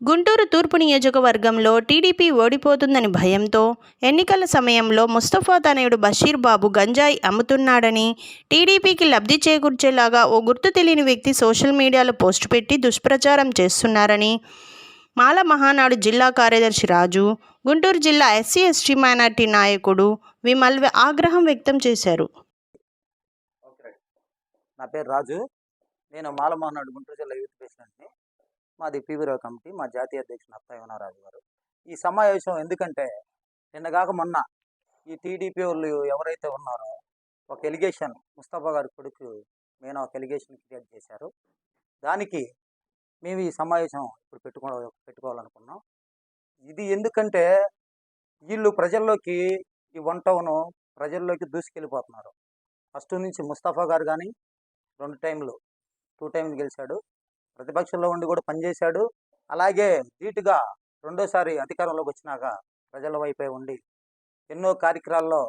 గుంటూరు తూర్పు నియోజకవర్గంలో టీడీపీ ఓడిపోతుందని భయంతో ఎన్నికల సమయంలో ముస్తఫా తనయుడు బషీర్ బాబు గంజాయి అమ్ముతున్నాడని టీడీపీకి లబ్ధి చేకూర్చేలాగా ఓ గుర్తు తెలియని వ్యక్తి సోషల్ మీడియాలో పోస్టు పెట్టి దుష్ప్రచారం చేస్తున్నారని మాల మహానాడు జిల్లా కార్యదర్శి రాజు గుంటూరు జిల్లా ఎస్సీ ఎస్టీ మైనార్టీ నాయకుడు విమల్ ఆగ్రహం వ్యక్తం చేశారు. నా పేరు రాజు. నేను మాలమోహనాడు గుంటూరు జిల్లా యూత్ ప్రెసిడెంట్ని. మాది పీవీరావు కమిటీ మా జాతీయ అధ్యక్షుడు అత్తయ్య గారు. ఈ సమావేశం ఎందుకంటే నిన్నగాక మొన్న ఈ టీడీపీ వాళ్ళు ఎవరైతే ఉన్నారో ఒక ఎలిగేషన్ ముస్తఫా గారి కొడుకు నేను ఒక ఎలిగేషన్ క్రియేట్ చేశారు. దానికి మేము ఈ సమావేశం ఇప్పుడు పెట్టుకో పెట్టుకోవాలనుకున్నాం. ఇది ఎందుకంటే వీళ్ళు ప్రజల్లోకి ఈ వన్ టౌన్ ప్రజల్లోకి దూసుకెళ్ళిపోతున్నారు. ఫస్ట్ నుంచి ముస్తఫా గారు కానీ రెండు టైంలు టూ టైంలు గెలిచాడు. ప్రతిపక్షంలో ఉండి కూడా పనిచేశాడు అలాగే ధీటుగా రెండోసారి అధికారంలోకి వచ్చినాక ప్రజల వైపే ఉండి ఎన్నో కార్యక్రమాల్లో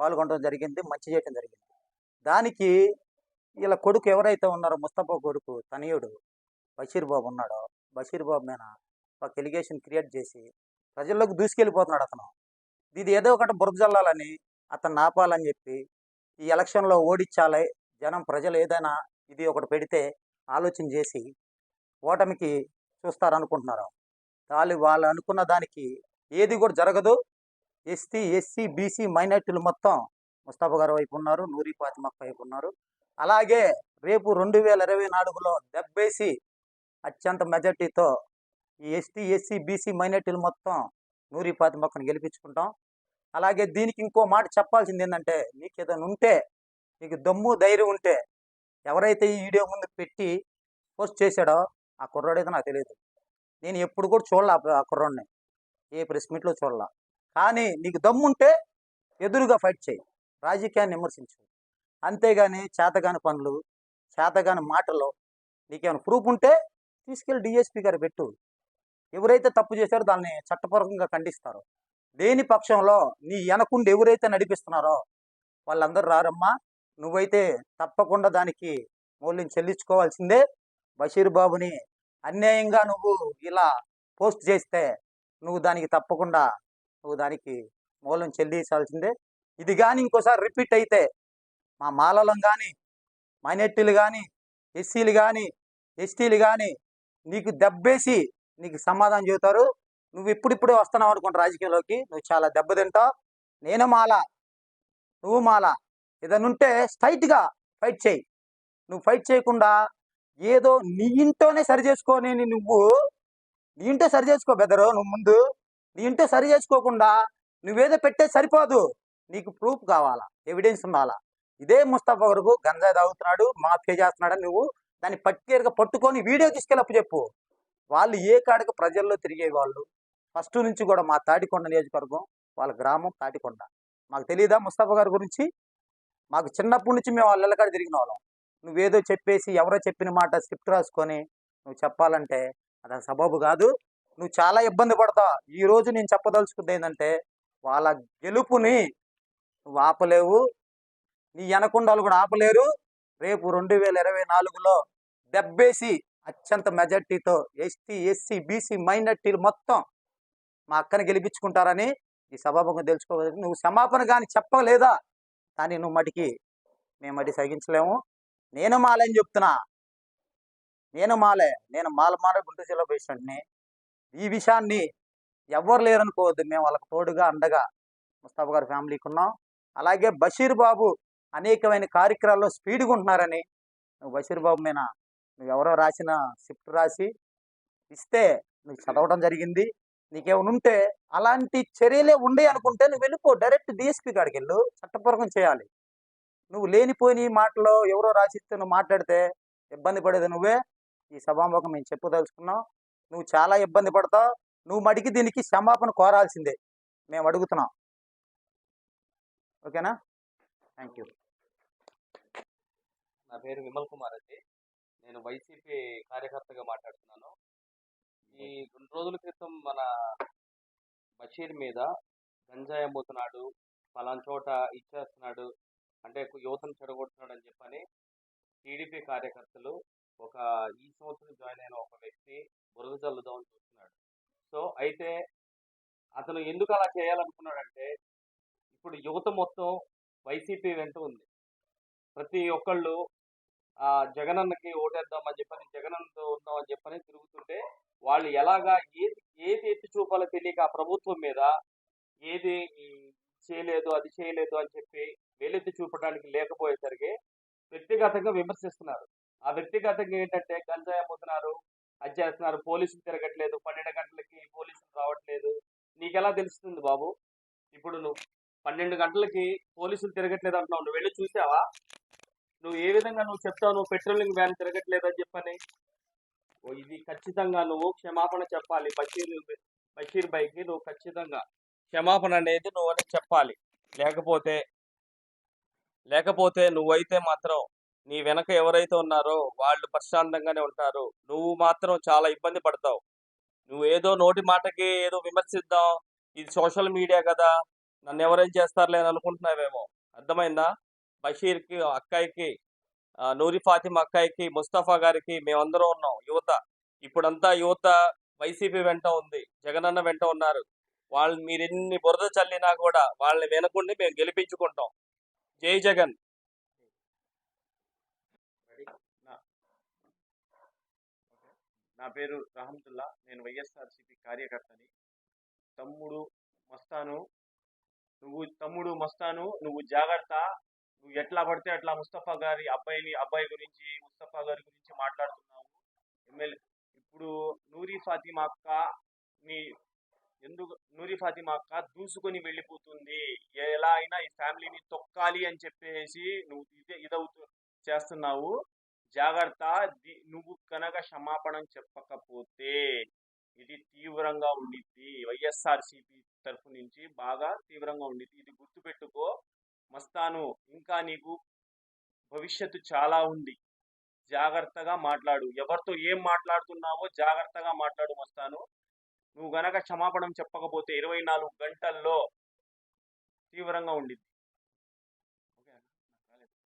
పాల్గొనడం జరిగింది మంచి చేయడం జరిగింది. దానికి వీళ్ళ కొడుకు ఎవరైతే ఉన్నారో ముస్తఫా కొడుకు తనయుడు బషీర్ బాబు ఉన్నాడో. బషీర్ బాబు మీద ఒక ఎలిగేషన్ క్రియేట్ చేసి ప్రజల్లోకి దూసుకెళ్ళిపోతున్నాడు అతను. ఇది ఏదో ఒకటి బురద జల్లాలని అతను ఆపాలని చెప్పి ఈ ఎలక్షన్లో ఓడించాలి జనం ప్రజలు ఏదైనా ఇది ఒకటి పెడితే ఆలోచన చేసి ఓటమికి చూస్తారనుకుంటున్నారు? వాళ్ళు వాళ్ళు అనుకున్న దానికి ఏది కూడా జరగదు. ఎస్టీ ఎస్సీ బీసీ మైనార్టీలు మొత్తం ముస్తాఫా గారి వైపు ఉన్నారు నూరి ఫాతిమక్క వైపు ఉన్నారు. అలాగే రేపు రెండు వేల ఇరవై నాలుగులో దెబ్బేసి అత్యంత మెజార్టీతో ఈ ఎస్టీ ఎస్సీ బీసీ మైనార్టీలు మొత్తం నూరి పాతిమక్కను గెలిపించుకుంటాం. అలాగే దీనికి ఇంకో మాట చెప్పాల్సింది ఏంటంటే నీకు ఏదైనా ఉంటే నీకు దమ్ము ధైర్యం ఉంటే ఎవరైతే ఈ వీడియో ముందు పెట్టి పోస్ట్ చేశాడో ఆ కుర్రాడైతే నాకు తెలియదు నేను ఎప్పుడు కూడా చూడాల ఆ కుర్రాడిని. ఏ ప్రెస్ మీట్లో చూడాల. కానీ నీకు దమ్ముంటే ఎదురుగా ఫైట్ చేయి. రాజకీయాన్ని విమర్శించు. అంతేగాని చేతగాని పనులు చేతగాని మాటలు నీకేమైనా ప్రూఫ్ ఉంటే తీసుకెళ్ళి డిఎస్పీ గారు పెట్టు. ఎవరైతే తప్పు చేశారో దాన్ని చట్టపూర్వకంగా ఖండిస్తారు. లేని పక్షంలో నీ వెనకుండా ఎవరైతే నడిపిస్తున్నారో వాళ్ళందరూ రారమ్మా. నువ్వైతే తప్పకుండా దానికి మూల్యం చెల్లించుకోవాల్సిందే. బషీర్ బాబుని అన్యాయంగా నువ్వు ఇలా పోస్ట్ చేస్తే నువ్వు దానికి తప్పకుండా నువ్వు దానికి మూల్యం చెల్లించాల్సిందే. ఇది కానీ ఇంకోసారి రిపీట్ అయితే మా మాలలం కానీ మైనార్టీలు కానీ ఎస్సీలు కానీ ఎస్టీలు కానీ నీకు దెబ్బేసి నీకు సమాధానం చెబుతారు. నువ్వు ఇప్పుడిప్పుడే వస్తున్నావు అనుకుంటా రాజకీయంలోకి నువ్వు చాలా దెబ్బతింటావు. నేను మాల నువ్వు మాల. ఏదైనా ఉంటే స్ట్రైట్గా ఫైట్ చేయి. నువ్వు ఫైట్ చేయకుండా ఏదో నీ ఇంట్లోనే సరి చేసుకొని నువ్వు నీ ఇంటో సరి చేసుకో బెదరు నువ్వు ముందు. నీ ఇంటో సరి చేసుకోకుండా నువ్వేదో పెట్టే సరిపోదు. నీకు ప్రూఫ్ కావాలా? ఎవిడెన్స్ ఉండాలా? ఇదే ముస్తఫా వరకు గంజా తాగుతున్నాడు మాఫియా చేస్తున్నాడని నువ్వు దాన్ని పట్టికేరుగా పట్టుకొని వీడియో తీసుకెళ్ళప్పు చెప్పు. వాళ్ళు ఏ కాడికి ప్రజల్లో తిరిగే వాళ్ళు? ఫస్ట్ నుంచి కూడా మా తాటికొండ నియోజకవర్గం వాళ్ళ గ్రామం తాటికొండ. మాకు తెలియదా ముస్తఫా గారి గురించి? మాకు చిన్నప్పటి నుంచి మేము వాళ్ళ కాడ తిరిగిన వాళ్ళం నువ్వేదో చెప్పేసి ఎవరో చెప్పిన మాట స్క్రిప్ట్ రాసుకొని నువ్వు చెప్పాలంటే అది సబబు కాదు. నువ్వు చాలా ఇబ్బంది పడతావు ఈరోజు నేను చెప్పదలుచుకుంది ఏంటంటే వాళ్ళ గెలుపుని నువ్వు ఆపలేవు. నీ వెనకుండాలు కూడా ఆపలేరు. రేపు రెండు వేల ఇరవై నాలుగులో దెబ్బేసి అత్యంత మెజార్టీతో ఎస్టీ ఎస్సీ బీసీ మైనార్టీలు మొత్తం మా అక్కని గెలిపించుకుంటారని ఈ సభాముఖం తెలుసుకోవాలి. నువ్వు క్షమాపణ కానీ చెప్పలేదా? కానీ నువ్వు మటుకి మేము మటి సహించలేము. నేను మాలే అని చెప్తున్నా. నేను మాలే. నేను మాల మాల గుంటూరు జిల్లా పేషెంట్ని ఈ విషయాన్ని ఎవ్వరు లేరనుకోవద్దు. మేము వాళ్ళకు తోడుగా అండగా ముస్తాఫా గారి ఫ్యామిలీకి ఉన్నాం. అలాగే బషీర్ బాబు అనేకమైన కార్యక్రమాల్లో స్పీడ్గా ఉంటున్నారని నువ్వు బషీర్ బాబు మీద నువ్వు ఎవరో రాసిన షిఫ్ట్ రాసి ఇస్తే నువ్వు చదవడం జరిగింది. నీకేమైనా ఉంటే అలాంటి చర్యలే ఉండే అనుకుంటే నువ్వు వెళ్ళిపో. డైరెక్ట్ డిఎస్పీ కాడికి వెళ్ళు చట్టపూర్వకం చేయాలి. నువ్వు లేనిపోయిన ఈ మాటలో ఎవరో రాసిస్తే నువ్వు మాట్లాడితే ఇబ్బంది పడేది నువ్వే. ఈ సభాముఖం మేము చెప్పదలుచుకున్నాం. నువ్వు చాలా ఇబ్బంది పడతావు. నువ్వు మడికి దీనికి క్షమాపణ కోరాల్సిందే. మేము అడుగుతున్నాం. ఓకేనా? థ్యాంక్ యూ నా పేరు విమల్ కుమార్ అండి. నేను వైసీపీ కార్యకర్తగా మాట్లాడుతున్నాను. ఈ రెండు రోజుల క్రితం మన బషీర్ మీద గంజాయి అమ్ముతున్నాడు పలానా చోట ఇచ్చేస్తున్నాడు అంటే యువతను చెడగొడుతున్నాడు అని చెప్పని టీడీపీ కార్యకర్తలు ఒక ఈ సంవత్సరం జాయిన్ అయిన ఒక వ్యక్తి బురద చల్లుదామని చూస్తున్నాడు. సో అయితే అతను ఎందుకు అలా చేయాలనుకున్నాడంటే ఇప్పుడు యువత మొత్తం వైసీపీ వెంట ఉంది. ప్రతి ఒక్కళ్ళు ఆ జగనన్నకి ఓటేద్దామని చెప్పని జగనన్నతో ఉందామని చెప్పని తిరుగుతుంటే వాళ్ళు ఎలాగా ఏది ఏది ఎత్తి చూపాలో తెలియక ఆ ప్రభుత్వం మీద ఏది చేయలేదు అది చేయలేదు అని చెప్పి వెలెత్తి చూపడానికి లేకపోయేసరికి వ్యక్తిగతంగా విమర్శిస్తున్నారు. ఆ వ్యక్తిగతంగా ఏంటంటే గంజాయి అమ్ముతున్నారు అది చేస్తున్నారు పోలీసులు తిరగట్లేదు పన్నెండు గంటలకి పోలీసులు రావట్లేదు. నీకెలా తెలుస్తుంది బాబు? ఇప్పుడు నువ్వు పన్నెండు గంటలకి పోలీసులు తిరగట్లేదు అంటున్నావు. నువ్వు వెళ్ళి చూసావా? నువ్వు ఏ విధంగా నువ్వు చెప్తావు? నువ్వు పెట్రోలింగ్ వ్యాన్ తిరగట్లేదు అని చెప్పని? ఇది ఖచ్చితంగా నువ్వు క్షమాపణ చెప్పాలి. బషీర్ బషీర్ బైకి నువ్వు ఖచ్చితంగా క్షమాపణ అనేది నువ్వు అని చెప్పాలి. లేకపోతే లేకపోతే నువ్వైతే మాత్రం నీ వెనక ఎవరైతే ఉన్నారో వాళ్ళు ప్రశాంతంగానే ఉంటారు. నువ్వు మాత్రం చాలా ఇబ్బంది పడతావు. నువ్వు ఏదో నోటి మాటకి ఏదో విమర్శిద్దాం. ఇది సోషల్ మీడియా కదా. నన్ను ఎవరేం చేస్తారులే అని అనుకుంటున్నావేమో. అర్థమైందా? బషీర్కి అక్కాయికి నూరి ఫాతిమా అక్కాయికి ముస్తఫా గారికి మేమందరం ఉన్నాం. యువత ఇప్పుడంతా యువత వైసీపీ వెంట ఉంది. జగనన్న వెంట ఉన్నారు. వాళ్ళు మీరెన్ని బురద చల్లినా కూడా వాళ్ళని వెనకుండి మేము గెలిపించుకుంటాం. జై జగన్. నా- నా పేరు రహమతుల్లా. నేను వైఎస్ఆర్సీపీ కార్యకర్తని. తమ్ముడు మస్తాను నువ్వు తమ్ముడు మస్తాను నువ్వు జాగ్రత్త. నువ్వు ఎట్లా పడితే అట్లా ముస్తఫా గారి అబ్బాయిని అబ్బాయి గురించి ముస్తఫా గారి గురించి మాట్లాడుతున్నావు. ఎమ్మెల్యే ఇప్పుడు నూరి ఫాతిమా అక్క నీ ఎందుకు నూరి ఫాతిమా అక్క దూసుకొని వెళ్ళిపోతుంది. ఎలా అయినా ఈ ఫ్యామిలీని తొక్కాలి అని చెప్పేసి నువ్వు ఇదే ఇదవుతూ చేస్తున్నావు. జాగ్రత్త నువ్వు కనుక క్షమాపణం చెప్పకపోతే ఇది తీవ్రంగా ఉండిద్ది. వైఎస్ఆర్సీపీ తరఫు నుంచి బాగా తీవ్రంగా ఉండిద్ది. ఇది గుర్తుపెట్టుకో. మస్తాను. ఇంకా నీకు భవిష్యత్తు చాలా ఉంది. జాగ్రత్తగా మాట్లాడు. ఎవరితో ఏం మాట్లాడుతున్నావో జాగ్రత్తగా మాట్లాడు మస్తాను. నువ్వు గనక క్షమాపణం చెప్పకపోతే ఇరవై నాలుగు గంటల్లో తీవ్రంగా ఉండింది